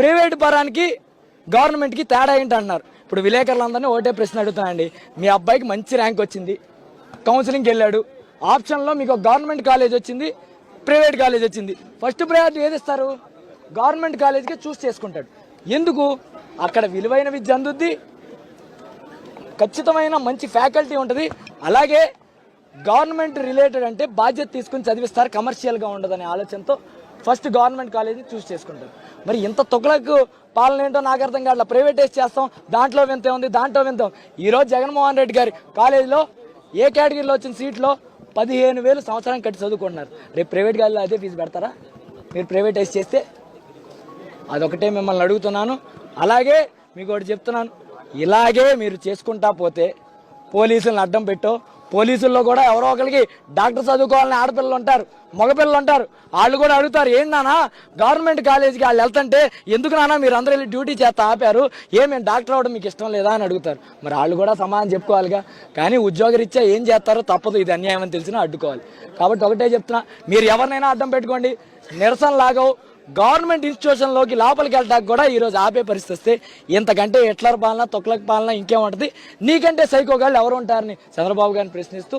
Private పరానికి గవర్నమెంట్కి తేడా ఏంటి అంటున్నారు ఇప్పుడు విలేకరులందరినీ ఒకటే ప్రశ్న అడుగుతానండి. మీ అబ్బాయికి మంచి ర్యాంక్ వచ్చింది. కౌన్సిలింగ్కి వెళ్ళాడు. ఆప్షన్లో మీకు గవర్నమెంట్ కాలేజ్ వచ్చింది ప్రైవేట్ కాలేజ్ వచ్చింది. ఫస్ట్ ప్రయారిటీ ఏది ఇస్తారు? గవర్నమెంట్ కాలేజ్కి చూస్ చేసుకుంటాడు. ఎందుకు? అక్కడ విలువైన విద్య అందుద్ది. ఖచ్చితమైన మంచి ఫ్యాకల్టీ ఉంటుంది. అలాగే గవర్నమెంట్ రిలేటెడ్ అంటే బాధ్యత తీసుకుని చదివిస్తారు కమర్షియల్గా ఉండదనే ఆలోచనతో ఫస్ట్ గవర్నమెంట్ కాలేజీ చూస్ చేసుకుంటారు. మరి ఇంత తొగలకు పాలన ఏంటో నాకు అర్థం కావట్లా. ప్రైవేటైజ్ చేస్తాం. దాంట్లో వింత ఉంది దాంట్లో వింత ఈరోజు జగన్మోహన్ రెడ్డి గారి కాలేజీలో ఏ కేటగిరీలో వచ్చిన సీట్లో పదిహేను వేలు సంవత్సరానికి కట్టి చదువుకుంటున్నారు. రేపు ప్రైవేట్ కాలేజీలో అదే ఫీజు పెడతారా? మీరు ప్రైవేటైజ్ చేస్తే అదొకటే మిమ్మల్ని అడుగుతున్నాను. అలాగే మీకు ఒకటి చెప్తున్నాను. ఇలాగే మీరు చేసుకుంటా పోతే పోలీసులను అడ్డం పెట్టో పోలీసుల్లో కూడా ఎవరో ఒకరికి డాక్టర్ చదువుకోవాలని ఆడపిల్లలు ఉంటారు మగపిల్లలు ఉంటారు. వాళ్ళు కూడా అడుగుతారు ఏంటి నాన్న గవర్నమెంట్ కాలేజీకి వాళ్ళు వెళ్తుంటే ఎందుకు నాన్న మీరు అందరూ వెళ్ళి డ్యూటీ చేస్తా ఆపారు? ఏమేమి డాక్టర్ అవ్వడం మీకు ఇష్టం లేదా? అని అడుగుతారు. మరి వాళ్ళు కూడా సమాధానం చెప్పుకోవాలిగా. కానీ ఉద్యోగరీత్యా ఏం చేస్తారో తప్పదు ఇది అన్యాయం అని తెలిసినా అడ్డుకోవాలి. కాబట్టి ఒకటే చెప్తున్నా మీరు ఎవరినైనా అడ్డం పెట్టుకోండి. నిరసన లాగవు గవర్నమెంట్ ఇన్స్టిట్యూషన్లోకి లోపలికి వెళ్ళడానికి కూడా ఈరోజు ఆపే పరిస్థితి వస్తే ఇంతకంటే ఎట్లర్ పాలన తొక్లక్ పాలన ఇంకేముంటుంది నీకంటే సైకో గాళ్ళు ఎవరు ఉంటారని చంద్రబాబు గారిని ప్రశ్నిస్తూ